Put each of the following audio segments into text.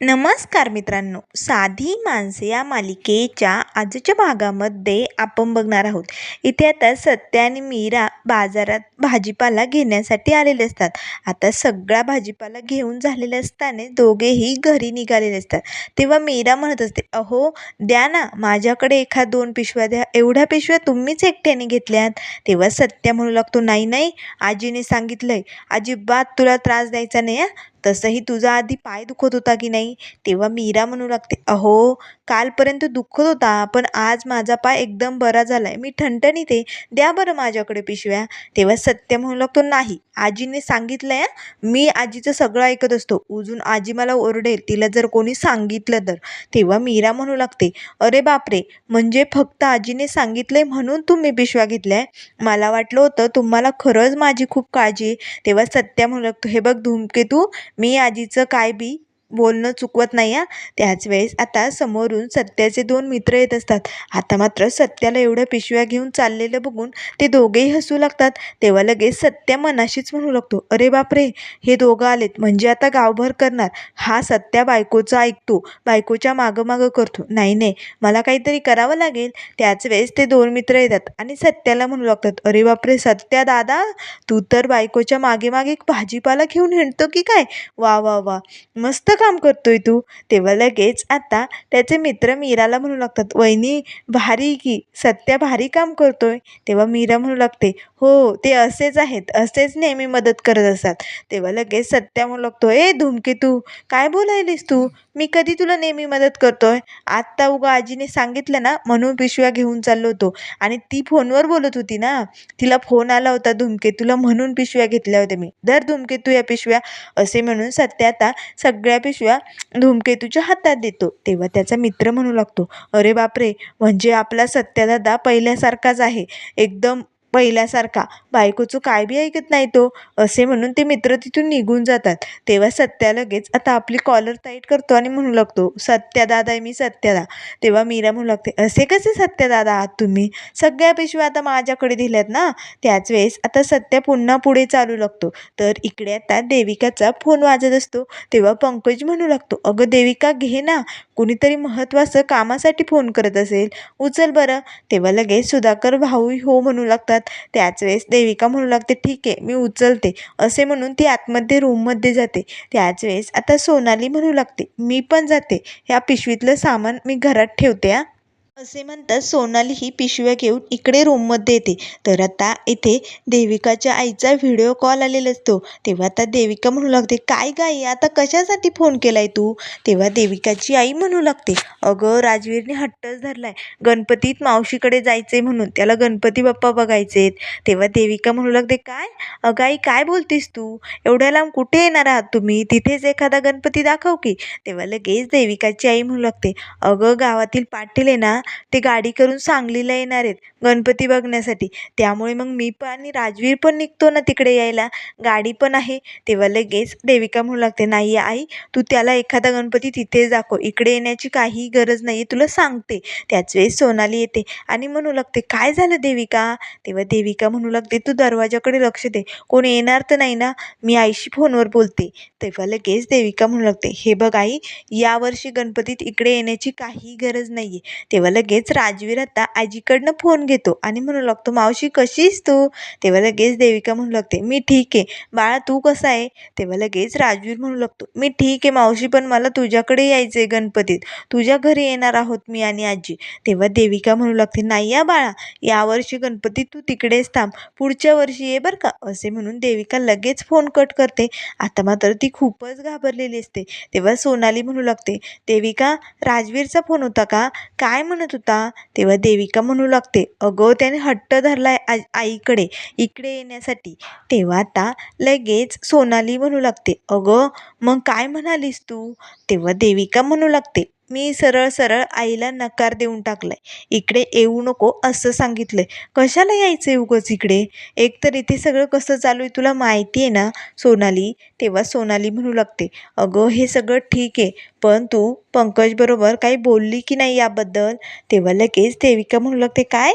नमस्कार मित्रांनो. साधी माणसे या मालिकेच्या आजच्या भागामध्ये आपण बघणार आहोत. इथे आता सत्या आणि मीरा बाजारात भाजीपाला घेण्यासाठी आलेले असतात. आता सगळा भाजीपाला घेऊन झालेले असताना दोघेही घरी निघालेले असतात. तेव्हा मीरा म्हणत असते अहो द्या ना माझ्याकडे एखाद दोन पिशव्या द्या. एवढ्या पिशव्या तुम्हीच एकट्याने घेतल्यात. तेव्हा सत्या म्हणू लागतो नाही नाही आजीने सांगितलंय. अजिबात तुला त्रास द्यायचा नाही तसंही तुझा आधी पाय दुखत होता की नाही? तेव्हा मीरा म्हणू लागते अहो कालपर्यंत दुखत होता पण आज माझा पाय एकदम बरा झाला आहे मी ठणठणीत आहे. द्या बरं माझ्याकडे पिशव्या. तेव्हा सत्य म्हणू लागतो नाही आजीने सांगितलं आहे मी आजीचं सगळं ऐकत असतो. उजून आजी मला ओरडेल. तिला जर कोणी सांगितलं तर. तेव्हा मीरा म्हणू लागते अरे बापरे! म्हणजे फक्त आजीने सांगितलंय म्हणून तुम्ही पिशव्या घेतल्या मला वाटलं होतं तुम्हाला खरंच माझी खूप काळजी आहे. तेव्हा सत्या म्हणू लागतो हे बघ धूमकेतू मी आजीचं काय बी बोलणं चुकवत नाही हा. त्याच वेळेस आता समोरून सत्याचे दोन मित्र येत असतात. आता मात्र सत्याला एवढ्या पिशव्या घेऊन चाललेलं बघून ते दोघेही हसू लागतात. तेव्हा लगेच सत्या मनाशीच म्हणू लागतो अरे बापरे हे दोघं आलेत. म्हणजे आता गावभर करणार. हा सत्या बायकोचा ऐकतो. बायकोच्या मागं मागं करतो. नाही नाही. मला काहीतरी करावं लागेल. त्याच वेळेस ते दोन मित्र येतात आणि सत्याला म्हणू लागतात अरे बापरे सत्या दादा तू तर बायकोच्या मागे मागे भाजीपाला घेऊन हिंडतो की काय? वा वा वा. मस्त काम करतोय तू? तेव्हा लगेच आता त्याचे मित्र मीराला म्हणू लागतात वहिनी भारी की सत्या भारी काम करतोय. तेव्हा मीरा म्हणू लागते हो ते असेच आहेत. असेच नेहमी मदत करत असतात. तेव्हा लगेच सत्या म्हणू लागतो ए धूमकेतू काय बोलायलीस तू? मी कधी तुला नेहमी मदत करतोय? आत्ता उगा आजीने सांगितलं ना म्हणून पिशव्या घेऊन चाललो होतो. आणि ती फोनवर बोलत होती ना. तिला फोन आला होता धूमकेतूला म्हणून पिशव्या घेतल्या होत्या मी. दर धूमकेतू या पिशव्या. असे म्हणून सत्या आता सगळ्या पिशव्या धूमकेतूच्या हातात देतो. तेव्हा त्याचा मित्र म्हणू लागतो अरे बापरे! म्हणजे आपला सत्यादादा पहिल्यासारखाच आहे. एकदम पहिल्यासारखा. बायकोचं काय बी ऐकत नाही तो. असे म्हणून ते मित्र तिथून निघून जातात. तेव्हा सत्या लगेच आता आपली कॉलर टाईट करतो आणि म्हणू लागतो सत्यादादा आहे मी सत्यादा तेव्हा मीरा म्हणू लागते असे कसे सत्यादादा आहात तुम्ही? सगळ्या पिशव्या आता माझ्याकडे दिल्यात ना? त्याच वेळेस आता सत्या पुन्हा पुढे चालू लागतो. तर इकडे आता देविकाचा फोन वाजत असतो. तेव्हा पंकज म्हणू लागतो अगं देविका घे ना. कुणीतरी महत्त्वाचं कामासाठी फोन करत असेल. उचल बरं. तेव्हा लगेच सुधाकर भाऊ हो म्हणू लागतात त्याच वेळेस देविका म्हणू लागते ठीक आहे मी उचलते. असे म्हणून ती आतमध्ये रूममध्ये जाते. त्याच वेळेस आता सोनाली म्हणू लागते मी पण जाते. ह्या पिशवीतलं सामान मी घरात ठेवते हा. असे म्हणतात सोनाली ही पिशव्या घेऊन इकडे रूममध्ये येते. तर आता इथे देविकाच्या आईचा व्हिडिओ कॉल आलेला असतो. तेव्हा आता देविका म्हणू लागते काय गाई आता कशासाठी फोन केलाय तू? तेव्हा देविकाची आई म्हणू लागते अगं राजवीरने हट्टच धरलाय. गणपतीत मावशीकडे जायचे म्हणून त्याला गणपती बाप्पा बघायचेत. तेव्हा देविका म्हणू लागते काय? अगं आई काय बोलतीस तू? एवढ्या लांब कुठे येणार आहात तुम्ही? तिथेच एखादा गणपती दाखव की. तेव्हा लगेच देविकाची आई म्हणू लागते अगं गावातील पाटील आहे ना ते गाडी करून सांगलीला येणार आहेत गणपती बघण्यासाठी. त्यामुळे मग मी पण आणि राजवीर पण निघतो ना तिकडे यायला. गाडी पण आहे तेव्हा लगेच देविका म्हणू लागते नाही आई तू त्याला एखादा गणपती तिथेच दाखव इकडे येण्याची काही गरज नाही आहे तुला सांगते. त्याच वेळेस सोनाली येते आणि म्हणू लागते काय झालं देविका? तेव्हा देविका म्हणू लागते तू दरवाजाकडे लक्ष दे कोण येणार तर नाही ना मी आईशी फोनवर बोलते. तेव्हा लगेच देविका म्हणू लागते हे बघ आई यावर्षी गणपतीत इकडे येण्याची काही गरज नाही आहे तेव्हा लगेच राजवीर आता आजीकडनं फोन घेतो आणि म्हणू लागतो मावशी कशीस तू? तेव्हा लगेच देविका म्हणू लागते मी ठीक आहे. बाळा तू कसा आहे? तेव्हा लगेच राजवीर म्हणू लागतो मी ठीक आहे मावशी पण मला तुझ्याकडे यायचं आहे गणपतीत. तुझ्या घरी येणार आहोत मी आणि आजी. तेव्हा देविका म्हणू लागते नाही या बाळा यावर्षी गणपती तू तिकडेच थांब. पुढच्या वर्षी ये बरं का. असे म्हणून देविका लगेच फोन कट करते. आता मात्र ती खूपच घाबरलेली असते. तेव्हा सोनाली म्हणू लागते देविका राजवीरचा फोन होता का? काय म्हणत होता तेव्हा देविका म्हणू लागते अगं त्याने हट्ट धरलाय आ आईकडे इकडे येण्यासाठी. तेव्हा आता लगेच सोनाली म्हणू लागते अगं मग काय म्हणालीस तू? तेव्हा देविका म्हणू लागते मी सरळ सरळ आईला नकार देऊन टाकलाय. इकडे येऊ नको असं सांगितलंय. कशाला यायचं उगंच इकडे? एकतर इथे सगळं कसं चालू आहे तुला माहिती आहे ना सोनाली? तेव्हा सोनाली म्हणू लागते अगं हे सगळं ठीक आहे पण तू पंकजबरोबर काही बोलली की नाही याबद्दल? तेव्हा लगेच देविका म्हणू लागते काय?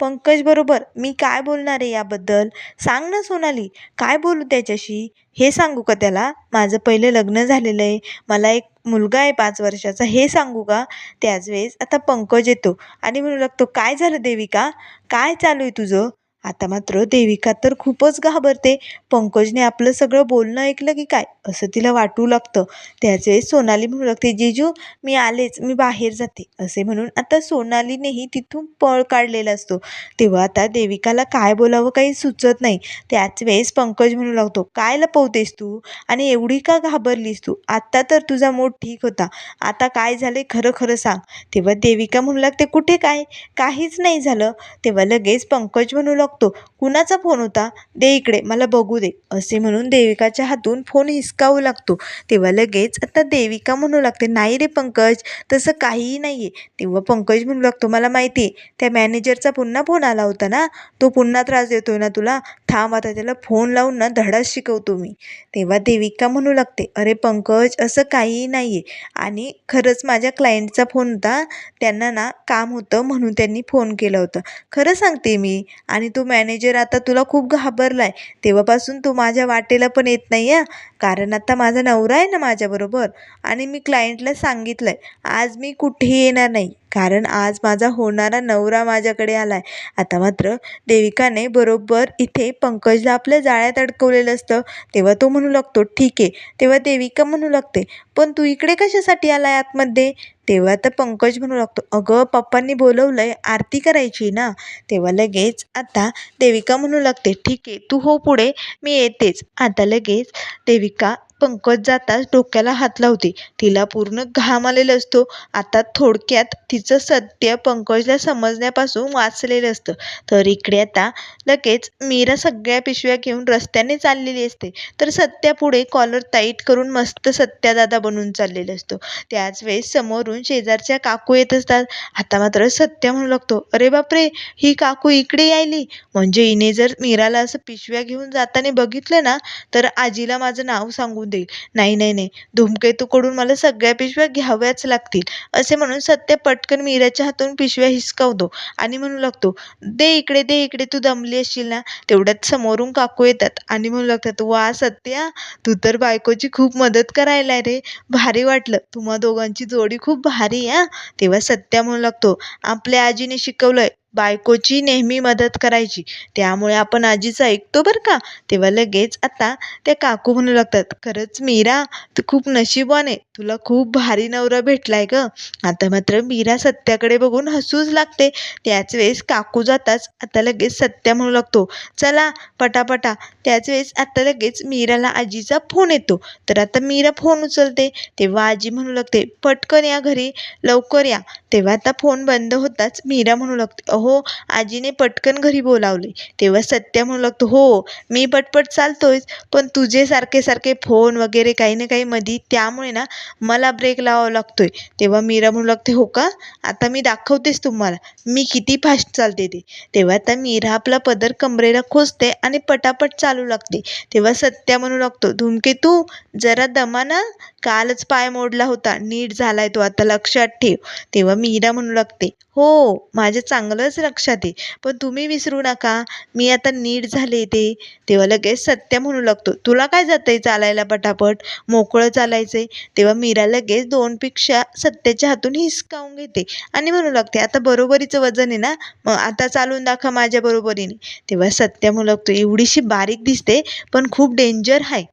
पंकज बरोबर मी काय बोलणार आहे याबद्दल? सांग ना सोनाली काय बोलू त्याच्याशी? हे सांगू का त्याला? माझं पहिलं लग्न झालेलं आहे. मला एक मुलगा आहे पाच वर्षाचा. हे सांगू का? त्याच वेळेस आता पंकज येतो. आणि म्हणू लागतो काय झालं देविका? काय चालू आहे तुझं? आता मात्र देविका तर खूपच घाबरते. पंकजने आपलं सगळं बोलणं ऐकलं की काय? असं तिला वाटू लागतं. त्याच वेळेस सोनाली म्हणू लागते जिजू मी आलेच मी बाहेर जाते. असे म्हणून आता सोनालीनेही तिथून पळ काढलेला असतो. तेव्हा आता देविकाला काय बोलावं काही सुचत नाही. त्याच वेळेस पंकज म्हणू लागतो काय लपवतेस तू? आणि एवढी का घाबरलीस तू? आत्ता तर तुझा मूड ठीक होता. आता काय झाले खरं खरं सांग. तेव्हा देविका म्हणू लागते कुठे काय? काहीच नाही झालं. तेव्हा लगेच पंकज म्हणू लागतो कुणाचा फोन होता? दे इकडे मला बघू दे. असे म्हणून देविकाच्या हातून फोन हिसकावू लागतो. तेव्हा लगेच आता देविका म्हणू लागते नाही रे पंकज तसं काहीही नाही आहे तेव्हा पंकज म्हणू लागतो मला माहिती आहे त्या मॅनेजरचा पुन्हा फोन आला होता ना? तो पुन्हा त्रास देतोय ना तुला? थांब आता त्याला फोन लावून ना धडाच शिकवतो मी. तेव्हा देविका म्हणू लागते अरे पंकज असं काहीही नाही आहे आणि खरंच माझ्या क्लायंटचा फोन होता त्यांना ना काम होतं म्हणून त्यांनी फोन केलं होतं. खरं सांगते मी आणि तू मॅनेजर आता तुला खूप घाबरला आहे तेव्हापासून तू माझ्या वाटेला पण येत नाही आहे कारण आता माझा नवरा आहे ना माझ्याबरोबर. आणि मी क्लायंटला सांगितलं आहे आज मी कुठेही येणार नाही. कारण आज माझा होणारा नवरा माझ्याकडे आला आहे आता मात्र देविकाने बरोबर इथे पंकजला आपल्या जाळ्यात अडकवलेलं असतं. तेव्हा तो म्हणू लागतो ठीक आहे. तेव्हा देविका म्हणू लागते पण तू इकडे कशासाठी आला आहे आतमध्ये? तेव्हा तर पंकज म्हणू लागतो अगं पप्पांनी बोलवलं आहे आरती करायची ना. तेव्हा लगेच आता देविका म्हणू लागते ठीक आहे तू हो पुढे मी येतेच. आता लगेच देविका पंकज जाताच डोक्याला हात लावते. तिला पूर्ण घाम आलेला असतो. आता थोडक्यात तिचं सत्य पंकजला समजण्यापासून वाचलेलं असतं. तर इकडे आता लगेच मीरा सगळ्या पिशव्या घेऊन रस्त्याने चाललेली असते. तर सत्या पुढे कॉलर टाईट करून मस्त सत्यादादा बनून चाललेला असतो. त्याच वेळेस समोरून शेजारच्या काकू येत असतात. आता मात्र सत्या म्हणू लागतो अरे बापरे ही काकू इकडे यायली. म्हणजे हिने जर मीराला असं पिशव्या घेऊन जाताना बघितलं ना तर आजीला माझं नाव सांगून देईल. नाही नाही नाही. धूमकेतूकडून मला सगळ्या पिशव्या घ्याव्याच लागतील. असे म्हणून सत्य पटकन मीराच्या हातून पिशव्या हिसकावतो आणि म्हणू लागतो दे इकडे दे इकडे तू दमली असशील ना? तेवढ्यात समोरून काकू येतात आणि म्हणू लागतात वा सत्या तू तर बायकोची खूप मदत करायला रे. भारी वाटलं. तुम्हा दोघांची जोडी खूप भारी आहे तेव्हा सत्या म्हणू लागतो आपल्या आजीने शिकवलंय बायकोची नेहमी मदत करायची. त्यामुळे आपण आजीचं ऐकतो बरं का? तेव्हा लगेच आता त्या काकू म्हणू लागतात खरंच मीरा तू खूप नशीबवान आहे. तुला खूप भारी नवरा भेटलाय ग. आता मात्र मीरा सत्याकडे बघून हसूच लागते. त्याच वेळेस काकू जाताच आता लगेच सत्या म्हणू लागतो चला पटापटा. त्याच वेळेस आता लगेच मीराला आजीचा फोन येतो. तर आता मीरा फोन उचलते. तेव्हा आजी म्हणू लागते पटकन या घरी लवकर या. तेव्हा आता फोन बंद होताच मीरा म्हणू लागते अहो हो, आजीने पटकन घरी बोलावले. तेव्हा सत्या म्हणू लागतो हो मी पटपट चालतोयच पण तुझे सारखे सारखे फोन वगैरे काही ना काही मधी त्यामुळे ना मला ब्रेक लावावा लागतोय. तेव्हा मीरा म्हणू लागते हो का? आता मी दाखवतेच तुम्हाला. मी किती फास्ट चालते ते. तेव्हा आता मीरा आपला पदर कमरेला खोचते आणि पटापट चालू लागते. तेव्हा सत्या म्हणू लागतो धूमकेतू जरा दमाना कालच पाय मोडला होता. नीट झालाय तो आता लक्षात ठेव. तेव्हा मीरा म्हणू लागते हो माझं चांगलंच लक्षात आहे पण तुम्ही विसरू नका. मी आता नीट झाले ते. तेव्हा लगेच सत्य म्हणू लागतो. तुला काय जातंय चालायला पटापट? मोकळं चालायचं आहे तेव्हा मीरा लगेच दोनपेक्षा सत्याच्या हातून हिसकावून घेते आणि म्हणू लागते आता बरोबरीचं वजन आहे ना? मग आता चालून दाखवा माझ्या बरोबरीने. तेव्हा सत्या म्हणू लागतो एवढीशी बारीक दिसते पण खूप डेंजर आहे.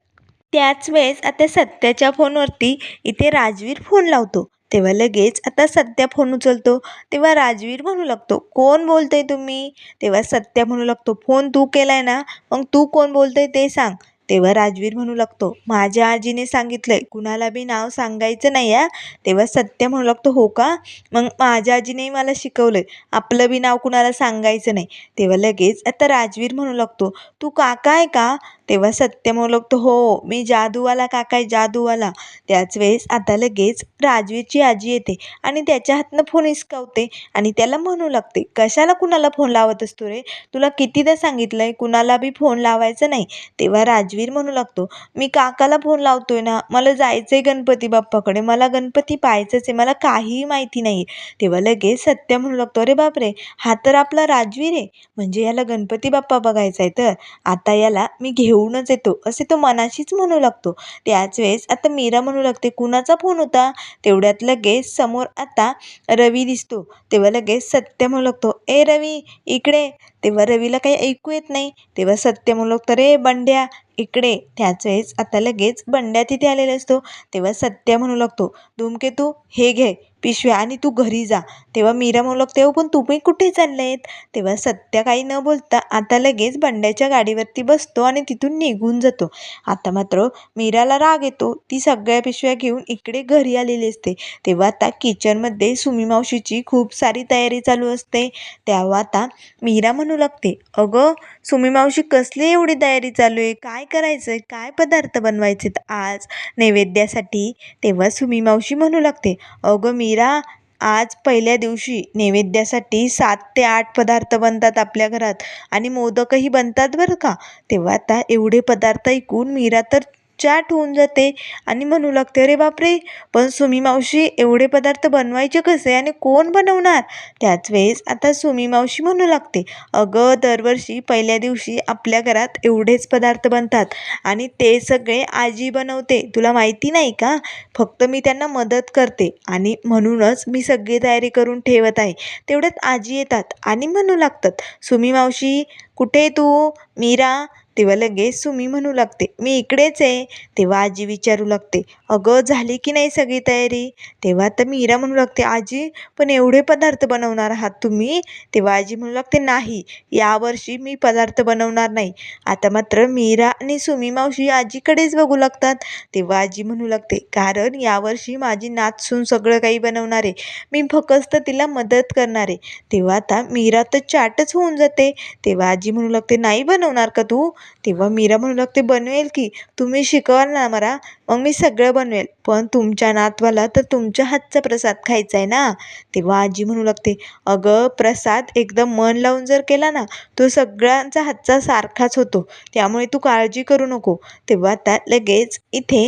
त्याच वेळेस आता सत्याच्या फोनवरती इथे राजवीर फोन लावतो. तेव्हा लगेच आता सत्या फोन उचलतो. तेव्हा राजवीर म्हणू लागतो कोण बोलतंय तुम्ही? तेव्हा सत्या म्हणू लागतो फोन तू केलाय ना मग तू कोण बोलतंय ते सांग. तेव्हा राजवीर म्हणू लागतो माझ्या आजीने सांगितलंय कुणाला बी नाव सांगायचं नाही या तेव्हा सत्य म्हणू लागतो हो का? मग माझ्या आजीनेही मला शिकवलंय आपलं बी नाव कुणाला सांगायचं नाही. तेव्हा लगेच आता राजवीर म्हणू लागतो तू काका आहे का? तेव्हा सत्य म्हणू लागतो हो मी जादूवाला काका आहे जादूवाला. त्याच वेळेस आता लगेच राजवीरची आजी येते आणि त्याच्या हातनं फोन हिसकावते आणि त्याला म्हणू लागते कशाला कुणाला फोन लावत असतो रे? तुला कितीदा सांगितलं आहे कुणाला बी फोन लावायचा नाही. तेव्हा राजवीर म्हणू लागतो मी काकाला फोन लावतोय ना मला जायचं आहे गणपती बाप्पाकडे मला गणपती पाहायचंच आहे मला काहीही माहिती नाही तेव्हा लगेच सत्य म्हणू लागतो अरे बापरे हा तर आपला राजवीर आहे. म्हणजे याला गणपती बाप्पा बघायचा आहे तर. आता याला मी घेऊ घेऊनच येतो. असे तो मनाशीच म्हणू लागतो. त्याच वेळेस आता मीरा म्हणू लागते कुणाचा फोन होता? तेवढ्यात लगेच समोर आता रवी दिसतो. तेव्हा लगेच सत्य म्हणू लागतो ए रवी इकडे. तेव्हा रवीला काही ऐकू येत नाही. तेव्हा सत्य म्हणू लागतो रे बंड्या इकडे. त्याच वेळेस आता लगेच बंड्या तिथे आलेला असतो. तेव्हा सत्य म्हणू लागतो धूमकेतू हे घे. पिशव्या आणि तू घरी जा. तेव्हा मीरा म्हणू लागते हो पण तुम्ही कुठे चाललेत? तेव्हा सत्या काही न बोलता आता लगेच बंड्याच्या गाडीवरती बसतो आणि तिथून निघून जातो. आता मात्र मीराला राग येतो. ती सगळ्या पिशव्या घेऊन इकडे घरी आलेली असते. तेव्हा आता किचनमध्ये सुमी मावशीची खूप सारी तयारी चालू असते. तेव्हा आता मीरा म्हणू लागते अगं सुमी मावशी कसली एवढी तयारी चालू आहे? काय करायचं आहे काय पदार्थ बनवायचे आज नैवेद्यासाठी? तेव्हा सुमी मावशी म्हणू लागते अगं मीरा आज पहिल्या दिवशी नैवेद्यासाठी सात ते आठ पदार्थ बनतात आपल्या घरात. आणि मोदकही बनतात बरं का? तेव्हा आता एवढे पदार्थ ऐकून मीरा तर चॅट होऊन जाते. आणि म्हणू लागते अरे बापरे! पण सुमी मावशी एवढे पदार्थ बनवायचे कसे आणि कोण बनवणार? त्याच वेळेस आता सुमी मावशी म्हणू लागते अगं दरवर्षी पहिल्या दिवशी आपल्या घरात एवढेच पदार्थ बनतात आणि ते सगळे आजी बनवते. तुला माहिती नाही का? फक्त मी त्यांना मदत करते आणि म्हणूनच मी सगळी तयारी करून ठेवत आहे. तेवढ्यात आजी येतात आणि म्हणू लागतात सुमी मावशी कुठे तू? मीरा तेव्हा लगेच सुमी म्हणू लागते मी इकडेच आहे. तेव्हा आजी विचारू लागते अगं झाली की नाही सगळी तयारी? तेव्हा तर मीरा म्हणू लागते आजी पण एवढे पदार्थ बनवणार आहात तुम्ही? तेव्हा आजी म्हणू लागते नाही यावर्षी मी पदार्थ बनवणार नाही. आता मात्र मीरा आणि सुमी मावशी आजीकडेच बघू लागतात. तेव्हा आजी म्हणू लागते कारण यावर्षी माझी नाचसून सगळं काही बनवणार आहे. मी फक्त तिला मदत करणार आहे. तेव्हा आता मीरा तर चाटच होऊन जाते. तेव्हा आजी म्हणू लागते नाही बनवणार का तू? तेव्हा मीरा म्हणू लागते बनवेल की. तुम्ही शिकवाल ना मला मग मी सगळं बनवेल. पण तुमच्या नातवाला तर तुमच्या हातचा प्रसाद खायचा आहे ना? तेव्हा आजी म्हणू लागते अगं प्रसाद एकदम मन लावून जर केला ना तो सगळ्यांचा हातचा सारखाच होतो. त्यामुळे तू काळजी करू नको. तेव्हा आता लगेच इथे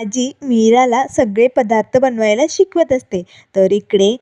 आजी मीराला सगळे पदार्थ बनवायला शिकवत असते. तर इकडे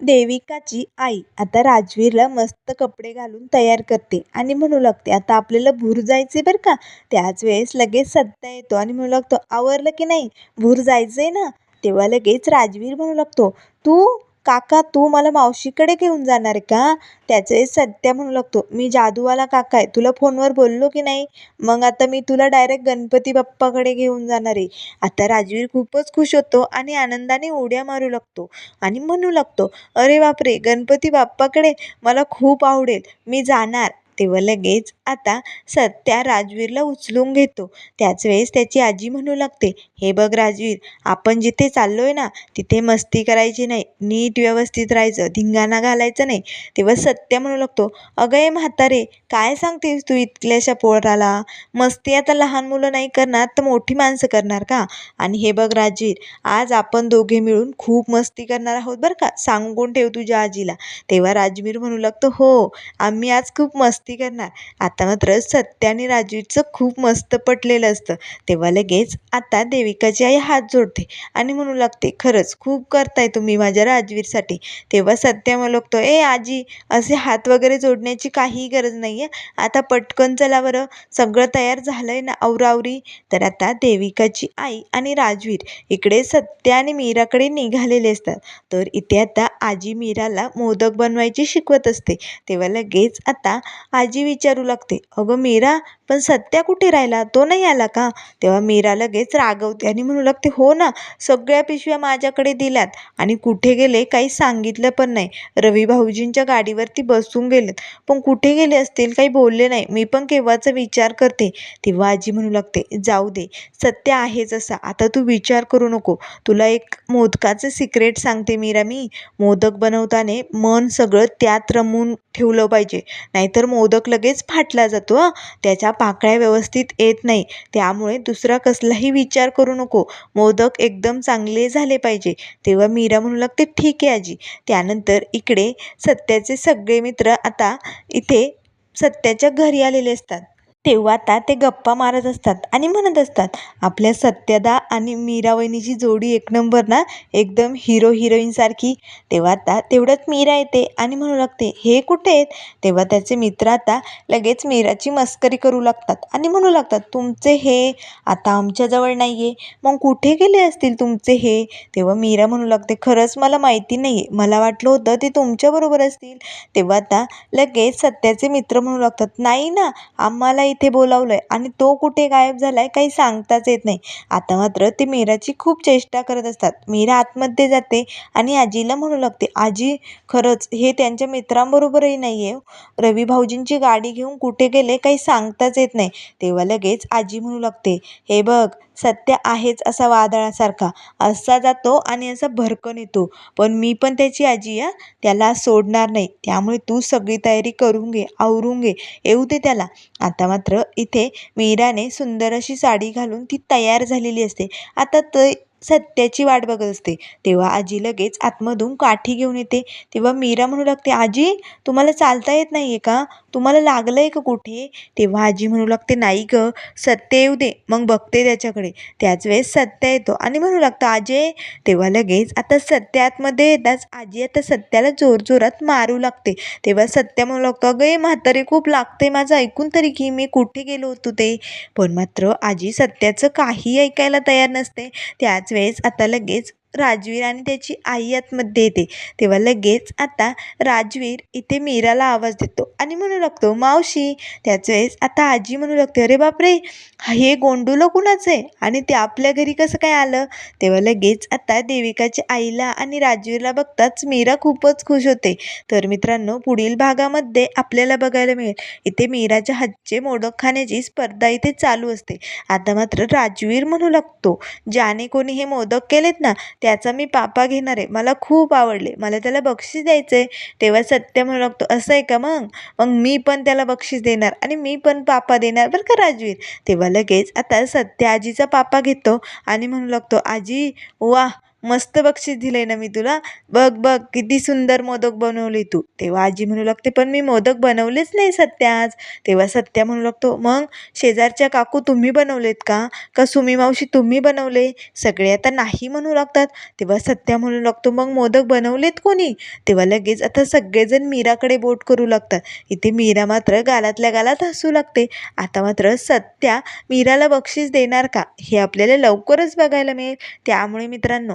देविकाची आई आता राजवीरला मस्त कपडे घालून तयार करते आणि म्हणू लागते आता आपल्याला भूर जायचे बरं का? त्याच वेळेस लगेच सत्ता येतो आणि म्हणू लागतो आवरलं की नाही? भूर जायचंय ना? तेव्हा लगेच राजवीर म्हणू लागतो तू काका तू मला मावशीकडे घेऊन जाणार आहे का? त्याचे सत्या म्हणू लागतो. मी जादूवाला काका आहे. तुला फोनवर बोललो की नाही? मग आता मी तुला डायरेक्ट गणपती बाप्पाकडे घेऊन जाणार आहे. आता राजवीर खूपच खुश होतो आणि आनंदाने उड्या मारू लागतो आणि म्हणू लागतो अरे बापरे गणपती बाप्पाकडे मला खूप आवडेल. मी जाणार. तेव्हा लगेच आता सत्या राजवीरला उचलून घेतो. त्याच वेळेस त्याची आजी म्हणू लागते हे बघ राजवीर आपण जिथे चाललोय ना तिथे मस्ती करायची नाही नीट व्यवस्थित राहायचं धिंगाणा घालायचं नाही. तेव्हा सत्य म्हणू लागतो अगं हे म्हातारे काय सांगतेस तू इतक्याशा पोराला? मस्ती आता लहान मुलं नाही करणार तर मोठी माणसं करणार का? आणि हे बघ राजवीर आज आपण दोघे मिळून खूप मस्ती करणार आहोत बरं का? सांगून ठेव तुझ्या आजीला. तेव्हा राजवीर म्हणू लागतो हो आम्ही आज खूप मस्ती करणार आता मात्र सत्य आणि राजवीरचं खूप मस्त पटलेलं असतं. तेव्हा लगेच आता देविकाची आई हात जोडते आणि म्हणू लागते खरंच खूप करताय तुम्ही माझ्या राजवीरसाठी. तेव्हा सत्य म्हणतो ए आजी असे हात वगैरे जोडण्याची काहीही गरज नाही आहे आता पटकन चला बरं. सगळं तयार झालं आहे ना आवरावरी तर आता देविकाची आई आणि राजवीर इकडे सत्य आणि मीराकडे निघालेले असतात. तर इथे आता आजी मीराला मोदक बनवायची शिकवत असते. तेव्हा लगेच आता आजी विचारू लागते अगं मीरा पण सत्या कुठे राहिला? तो नाही आला का? तेव्हा मीरा लगेच रागवते आणि म्हणू लागते हो ना सगळ्या पिशव्या माझ्याकडे दिल्यात आणि कुठे गेले काही सांगितलं पण नाही. रवी भाऊजींच्या गाडीवरती बसून गेलेत. पण कुठे गेले असतील काही बोलले नाही. मी पण केव्हाचा विचार करते. तेव्हा आजी म्हणू लागते जाऊ दे सत्य आहेच असा. आता तू विचार करू नको. तुला एक मोदकाचं सिक्रेट सांगते मीरा मी. मोदक बनवताना मन सगळं त्यात रमून ठेवलं पाहिजे. नाहीतर मोदक मोदक लगेच फाटला जातो हं. त्याच्या पाकळ्या व्यवस्थित येत नाही. त्यामुळे दुसरा कसलाही विचार करू नको. मोदक एकदम चांगले झाले पाहिजे. तेव्हा मीरा म्हणू लागते ठीक आहे आजी. त्यानंतर इकडे सत्याचे सगळे मित्र आता इथे सत्याच्या घरी आलेले असतात. तेव्हा आता ते गप्पा मारत असतात आणि म्हणत असतात आपल्या सत्यदा आणि मीरा वहिनीची जोडी एक नंबर ना? एकदम हिरो हिरोईनसारखी तेव्हा आता तेवढ्यात मीरा येते आणि म्हणू लागते हे कुठे आहेत? तेव्हा त्याचे मित्र आता लगेच मीराची मस्करी करू लागतात आणि म्हणू लागतात तुमचे हे आता आमच्याजवळ नाही आहे मग कुठे गेले असतील तुमचे हे? तेव्हा मीरा म्हणू लागते खरंच मला माहिती नाही आहे मला वाटलं होतं ते तुमच्याबरोबर असतील. तेव्हा आता लगेच सत्याचे मित्र म्हणू लागतात नाही ना आम्हाला इथे बोलावलं आहे आणि तो कुठे गायब झाला आहे काही सांगताच येत नाही. आता मात्र ते मीराची खूप चेष्टा करत असतात. मीरा आतमध्ये जाते आणि आजीला म्हणू लागते आजी खरंच हे त्यांच्या मित्रांबरोबरही नाही आहे रवी भाऊजींची गाडी घेऊन कुठे गेले काही सांगताच येत नाही. तेव्हा लगेच आजी म्हणू लागते हे बघ सत्य आहेच असा वादळासारखा. असा जातो आणि असा भरकन येतो. पण मी पण त्याची आजी आहे त्याला सोडणार नाही. त्यामुळे तू सगळी तयारी करून घे आवरून घे. येऊ दे त्याला. आता मात्र इथे मीराने सुंदर अशी साडी घालून ती तयार झालेली असते. आता ते सत्याची वाट बघत असते. तेव्हा आजी लगेच आतमधून काठी घेऊन येते. तेव्हा मीरा म्हणू लागते आजी तुम्हाला चालता येत नाही आहे का? तुम्हाला लागलं आहे का कुठे? तेव्हा आजी म्हणू लागते नाही गं सत्य येऊ दे मग बघते त्याच्याकडे. त्याच वेळेस सत्य येतो आणि म्हणू लागतं आजे. तेव्हा लगेच आता सत्य आतमध्ये येताच आजी आता सत्याला जोरजोरात मारू लागते. तेव्हा सत्य म्हणू लागतं अगं म्हातारे खूप लागते माझं ऐकून तरी की मी कुठे गेलो होतो ते. पण मात्र आजी सत्याचं काही ऐकायला तयार नसते. त्याच वेळेस आता लगेच राजवीर आणि त्याची आई आतमध्ये येते. तेव्हा लगेच आता राजवीर इथे मीराला आवाज देतो आणि म्हणू लागतो मावशी त्याच वेळेस आता आजी म्हणू लागते अरे बापरे हे गोंडूलं कुणाचं आहे? आणि ते आपल्या घरी कसं काय आलं? तेव्हा लगेच आता देविकाच्या आईला आणि राजवीरला बघताच मीरा खूपच खुश होते. तर मित्रांनो पुढील भागामध्ये आपल्याला बघायला मिळेल. इथे मीराच्या हातचे मोदक खाण्याची स्पर्धा इथे चालू असते. आता मात्र राजवीर म्हणू लागतो ज्याने कोणी हे मोदक केलेत ना त्याचा मी पापा घेणार आहे. मला खूप आवडले. मला त्याला बक्षीस द्यायचं आहे तेव्हा सत्य म्हणू लागतो असं आहे का मग? मग मी पण त्याला बक्षीस देणार आणि मी पण पापा देणार बरं का राजवीर? तेव्हा लगेच आता सत्य आजीचा पापा घेतो आणि म्हणू लागतो आजी वा मस्त बक्षीस दिलंय ना मी तुला. बघ बघ किती सुंदर मोदक बनवले तू. तेव्हा आजी म्हणू लागते पण मी मोदक बनवलेच नाही सत्या आज. तेव्हा सत्या म्हणू लागतो मग शेजारच्या काकू तुम्ही बनवलेत का? का सुमी मावशी तुम्ही बनवले? सगळे आता नाही म्हणू लागतात. तेव्हा सत्या म्हणू लागतो मग मोदक बनवलेत कोणी? तेव्हा लगेच आता सगळेजण मीराकडे बोट करू लागतात. इथे मीरा मात्र गालातल्या गालात हसू लागते. आता मात्र सत्या मीराला बक्षीस देणार का? हे आपल्याला लवकरच बघायला मिळेल. त्यामुळे मित्रांनो